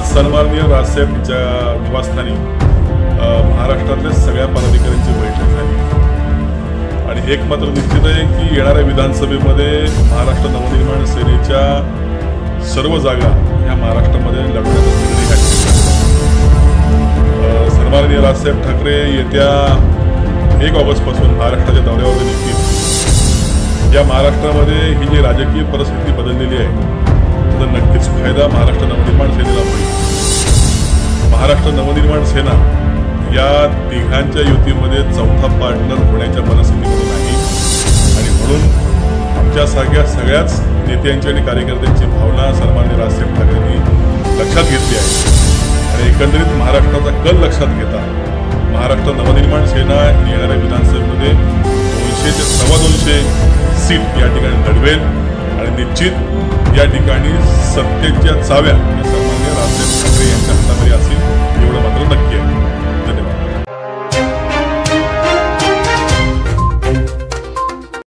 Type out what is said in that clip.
सन्माननीय राजसाहेबच्या निवासस्थानी महाराष्ट्रातल्या सगळ्या पदाधिकाऱ्यांची बैठक झाली. आणि एक मात्र निश्चित आहे की येणाऱ्या विधानसभेमध्ये महाराष्ट्र नवनिर्माण सेनेच्या सर्व जागा ह्या महाराष्ट्रामध्ये लढवण्याचा निर्णय सन्माननीय राजसाहेब ठाकरे येत्या एक ऑगस्टपासून महाराष्ट्राच्या दौऱ्यावर निघतील. या महाराष्ट्रामध्ये ही जी राजकीय परिस्थिती बदललेली आहे त्याचा नक्कीच फायदा महाराष्ट्र नवनिर्माण सेनेला होईल महाराष्ट्र नवनिर्माण सेना या तिघांच्या युतीमध्ये चौथा पार्टनर होण्याच्या मनस्थितीमध्ये नाही. आणि म्हणून आमच्यासारख्या सगळ्याच नेत्यांची आणि कार्यकर्त्यांची भावना सन्मान्य राजसाहेब ठाकरेंनी लक्षात घेतली आहे. आणि एकंदरीत महाराष्ट्राचा कल लक्षात घेता महाराष्ट्र नवनिर्माण सेना येणाऱ्या विधानसभेमध्ये दोनशे ते सव्वा दोनशे सीट या ठिकाणी लढवेल. आणि निश्चित या ठिकाणी सत्तेच्या चाव्या सामान्य सन्मान्य ठाकरे यांच्या हातामध्ये असेल.